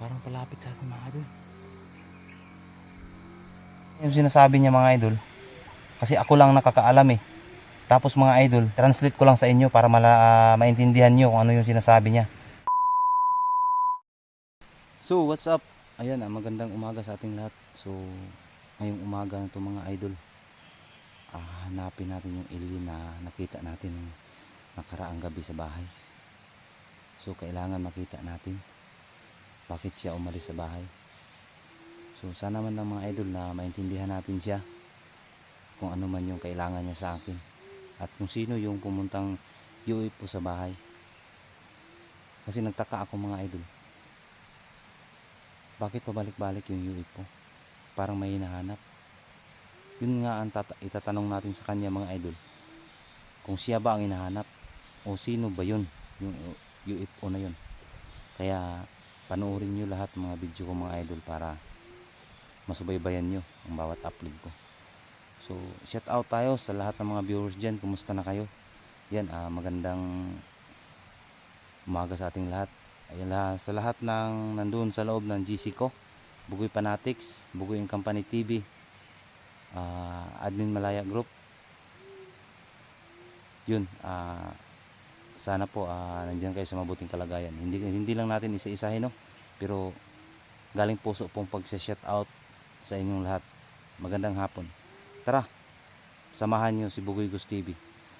Parang palapit sa atin mga idol. Yung sinasabi niya mga idol, kasi ako lang nakakaalam eh. Tapos mga idol, translate ko lang sa inyo para mala, ah, maintindihan nyo kung ano yung sinasabi niya. So, what's up? Ayan, ah, magandang umaga sa ating lahat. So, ngayong umaga na to mga idol, ah, hanapin natin yung alien na nakita natin nakaraang gabi sa bahay. So, kailangan makita natin bakit siya umalis sa bahay. So, sana man lang mga idol na maintindihan natin siya kung ano man yung kailangan niya sa akin at kung sino yung pumuntang UFO sa bahay. Kasi nagtaka ako mga idol. Bakit pabalik-balik yung UFO? Parang may hinahanap. Yun nga ang tata- itatanong natin sa kanya mga idol. Kung siya ba ang hinahanap o sino ba yun yung UFO na yun. Kaya panoorin nyo lahat mga video ko mga idol para masubaybayan nyo ang bawat upload ko. So, shout out tayo sa lahat ng mga viewers dyan. Kumusta na kayo? Yan, ah, magandang umaga sa ating lahat. Ayan, lah- sa lahat ng nandun sa loob ng GC ko, Bugoy Fanatics, Bugoy Company TV, ah, Admin Malaya Group. Yun, ah, sana po ah, nandiyan kayo sa mabuting kalagayan. Hindi hindi lang natin isa-isahin no, pero galing puso pong pagsa-shout out sa inyong lahat. Magandang hapon. Tara, samahan niyo si Bugoy Gus TV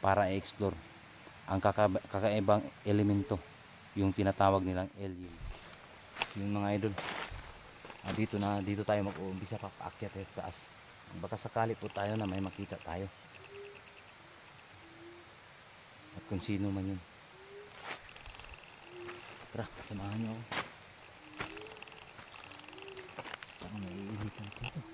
para i-explore ang kaka- kakaibang elemento, yung tinatawag nilang alien. Yung mga idol. Ah, dito na dito tayo mag-uumpisa papaakyat eh taas. Baka sakali po tayo na may makita tayo. At kung sino man yun. Tara, samahan niyo ako. Parang naiinitan ko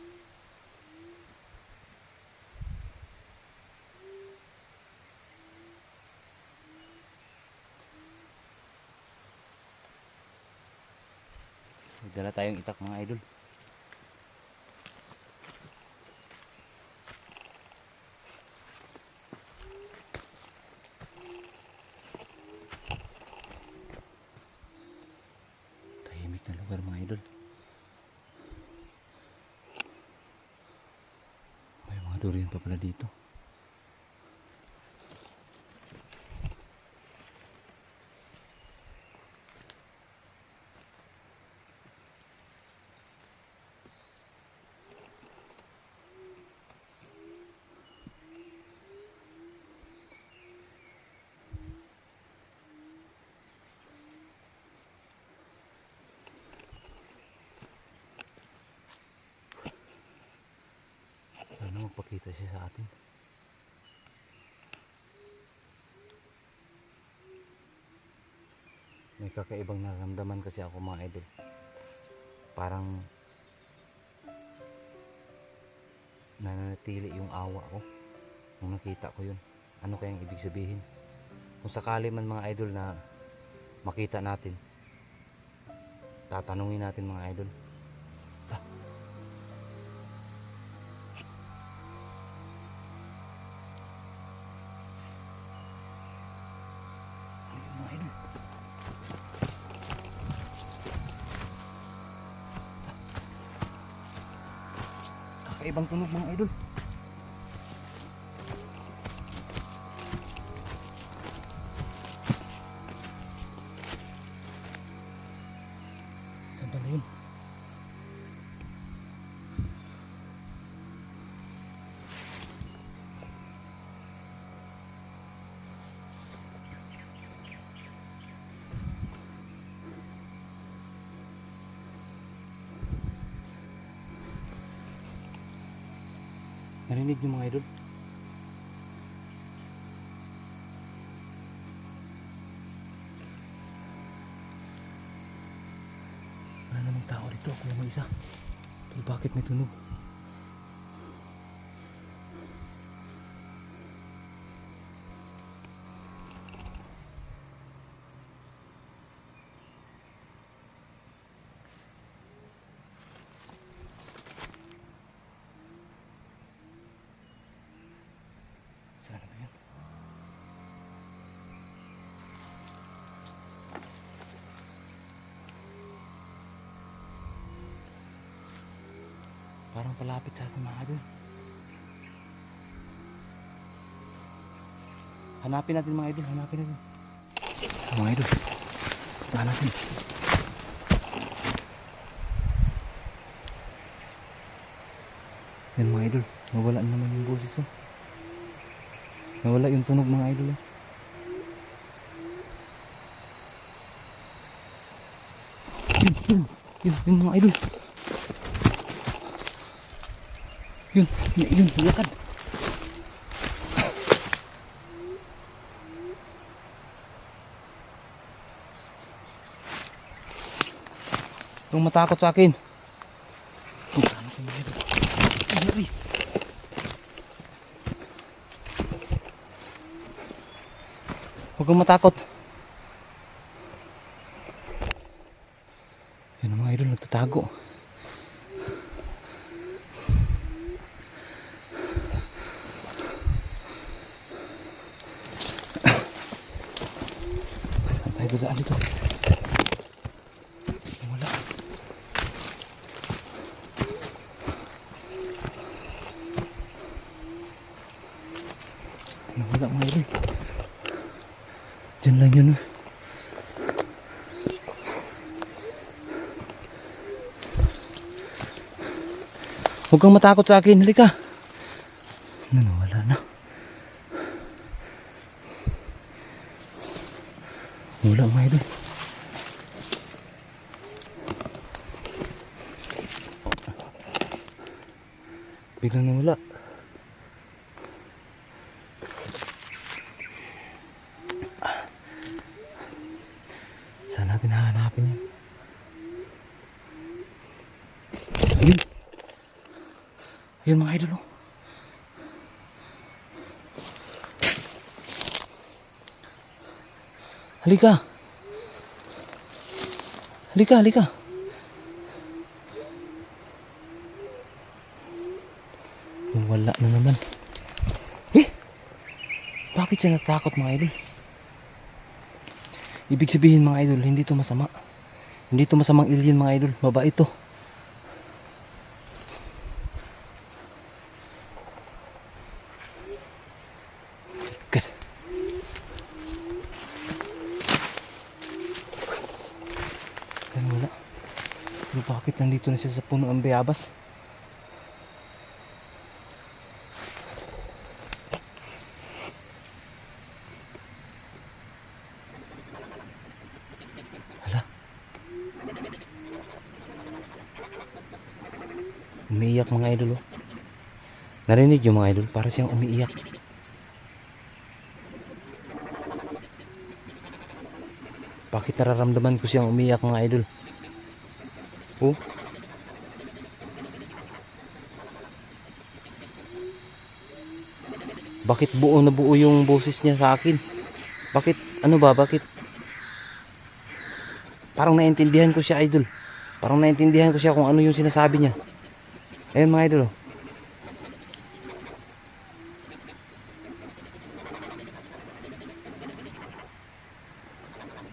dala tayong itak mga idol. Tahimik na lugar mga idol. Durian pa pala dito. Sana magpakita siya sa atin. May kakaibang nararamdaman kasi ako mga idol. Parang nananatili yung awa ko nung nakita ko yun. Ano kayang ibig sabihin? Kung sakali man mga idol na makita natin, tatanungin natin mga idol. Ayun, Kakaibang tunog mga idol. Narinig niyo mga idol? Wala namang tao dito. Ako lang mag-isa. Pero bakit may tunog? Saan na yan? Parang palapit sa atin mga idol. Hanapin natin mga idol, hanapin natin. Mga idol, puntahan natin. Yan mga idol, nawala na naman yung boses oh. Nawala yung tunog mga idol oh. Yun, yun, yun mga idol. Yun, yun, lakad. Huwag matakot sa akin. Huwag kang matakot. Yan ang mga idol, nagtatago. Tayo dadaan dito? Wala. Wala mga idol. Diyan lang yun. Huwag kang matakot sa akin. Halika. Ano wala na. Wala mga idol. Biglang nawala. Saan natin hahanapin yan? Ayun. Ayun mga idol. oh. Halika. Halika, halika. Wala na naman. Eh! Bakit siya natakot mga idol? Ibig sabihin mga idol, hindi to masama. Hindi to masamang alien mga idol. Mabait to. Pero bakit nandito na siya sa puno ng bayabas? Hala. Umiiyak mga idol oh. Narinig yung mga idol, para siyang umiiyak. Bakit nararamdaman ko siyang umiiyak mga idol? Oh. Bakit buo na buo yung boses niya sa akin? Bakit, ano ba, bakit? Parang naintindihan ko siya idol. Parang naintindihan ko siya kung ano yung sinasabi niya. Ayun mga idol. oh.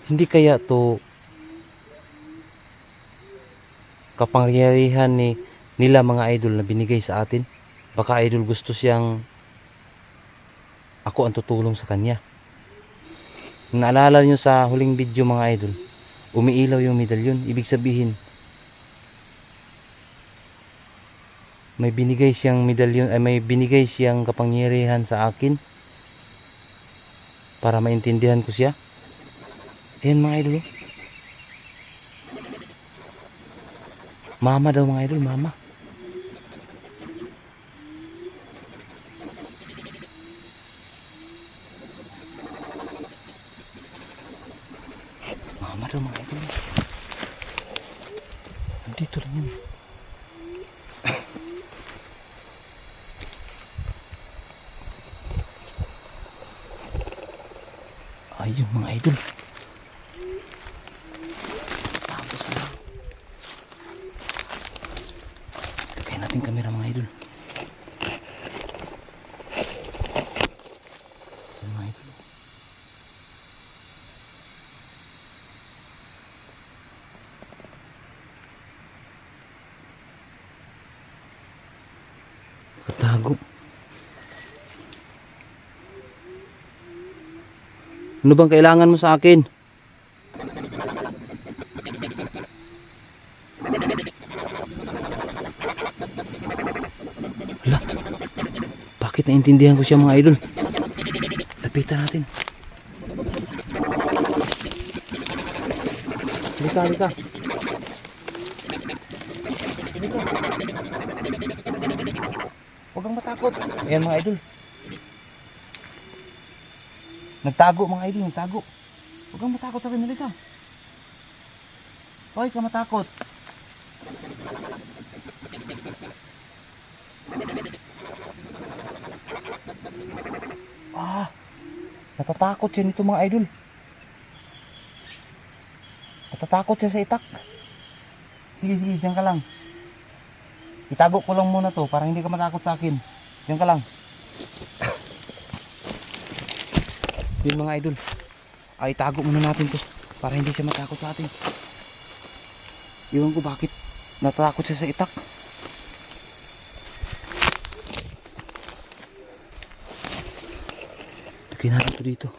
Hindi kaya to kapangyarihan ni nila mga idol na binigay sa atin. Baka idol gusto siyang ako ang tutulong sa kanya. Naalala nyo sa huling video mga idol, umiilaw yung medalyon. Ibig sabihin, may binigay siyang medalyon, ay may binigay siyang kapangyarihan sa akin para maintindihan ko siya. Ayan mga idol. Mama daw mga idol, mama. Mama daw mga idol. Dito lang yun. Ayun mga idol. Tapos na. Lagay natin kamera mga idol. Ayun, mga idol. Nagtago. Ano bang kailangan mo sa akin? Hala. Bakit naintindihan ko siya mga idol? Lapitan natin. Halika, halika. Halika. Huwag kang matakot. Ayan mga idol. Nagtago mga idol, nagtago. Huwag kang matakot sa akin, halika. Huwag ka matakot. Ah, natatakot siya nito mga idol. Natatakot siya sa itak. Sige, sige, diyan ka lang. Itago ko lang muna to para hindi ka matakot sa akin. Diyan ka lang. Yun mga idol. Ay, itago muna natin to para hindi siya matakot sa atin. Iwan ko bakit natatakot siya sa itak. Lagyan natin ito dito.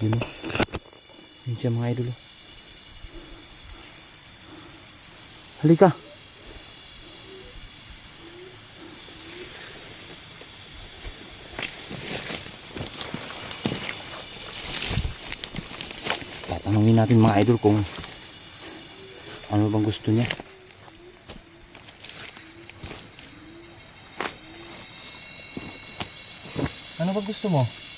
Yun o. Yun siya mga idol. o. Halika. Tatanungin natin mga idol kung ano bang gusto niya. Ano ba gusto mo?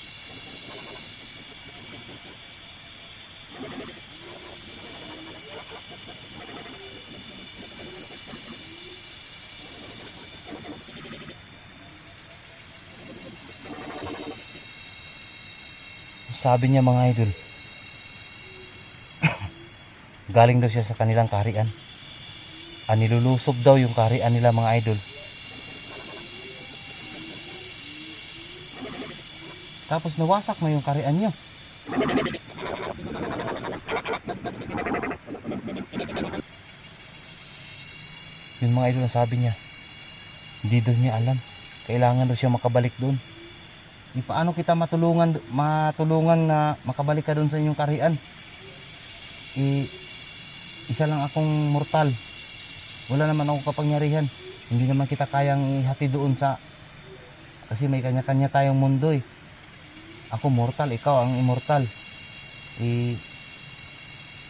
Sabi niya mga idol. Galing daw siya sa kanilang kaharian. Ah, nilulusob daw yung kaharian nila mga idol. Tapos nawasak na yung kaharian niyo. Yung mga idol ang sabi niya. Hindi daw niya alam. Kailangan daw siya makabalik doon. Di paano kita matulungan matulungan na makabalik ka doon sa inyong kaharian? Eh, isa lang akong mortal. Wala naman akong kapangyarihan. Hindi naman kita kayang ihati doon sa kasi may kanya-kanya tayong mundo eh. Ako mortal, ikaw ang immortal. Eh,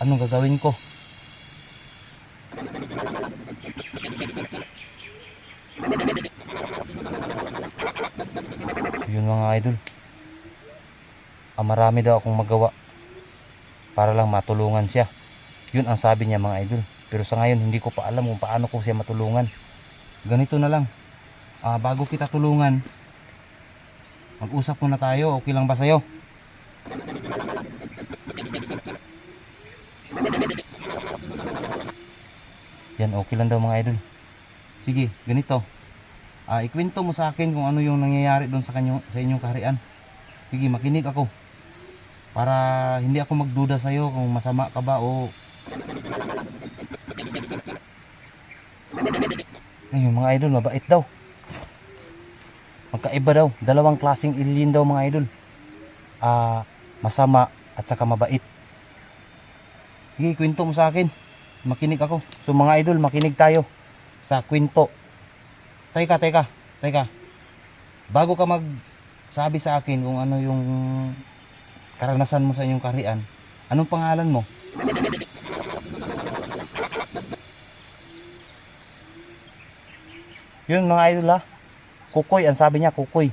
anong gagawin ko? Yun idol. Ah, marami daw akong magawa para lang matulungan siya. Yun ang sabi niya mga idol. Pero sa ngayon hindi ko pa alam kung paano ko siya matulungan. Ganito na lang. Ah, bago kita tulungan, mag-usap muna tayo. Okay lang ba sa'yo? Yan, okay lang daw mga idol. Sige, ganito. Ah, ikwento mo sa akin kung ano yung nangyayari doon sa kanyo, sa inyong kaharian. Sige, makinig ako. Para hindi ako magduda sa iyo kung masama ka ba o Ayun mga idol, mabait daw. Magkaiba daw, dalawang klaseng alien daw mga idol. Ah, masama at saka mabait. Sige, kwento mo sa akin. Makinig ako. So mga idol, makinig tayo sa kwento. Teka, teka, teka. Bago ka magsabi sa akin kung ano yung karanasan mo sa inyong kaharian, anong pangalan mo? Yun mga idol ha. Kukoy, ang sabi niya, kukoy.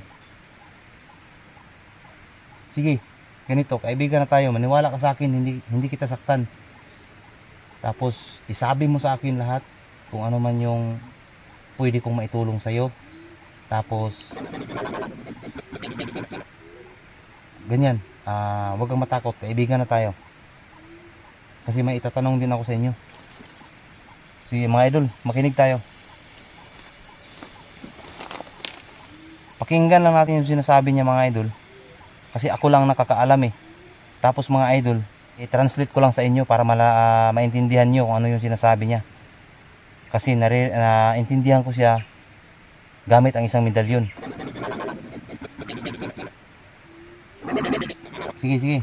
Sige, ganito, kaibigan na tayo. Maniwala ka sa akin, hindi, hindi kita saktan. Tapos, isabi mo sa akin lahat kung ano man yung pwede kong maitulong sa'yo. Tapos, ganyan, ah wag kang matakot, kaibigan na tayo. Kasi may itatanong din ako sa inyo. Sige mga idol, makinig tayo. Pakinggan lang natin yung sinasabi niya mga idol. Kasi ako lang nakakaalam eh. Tapos mga idol, i-translate ko lang sa inyo para mala, ah, maintindihan nyo kung ano yung sinasabi niya. Kasi naintindihan ko siya gamit ang isang medalyon. Sige, sige.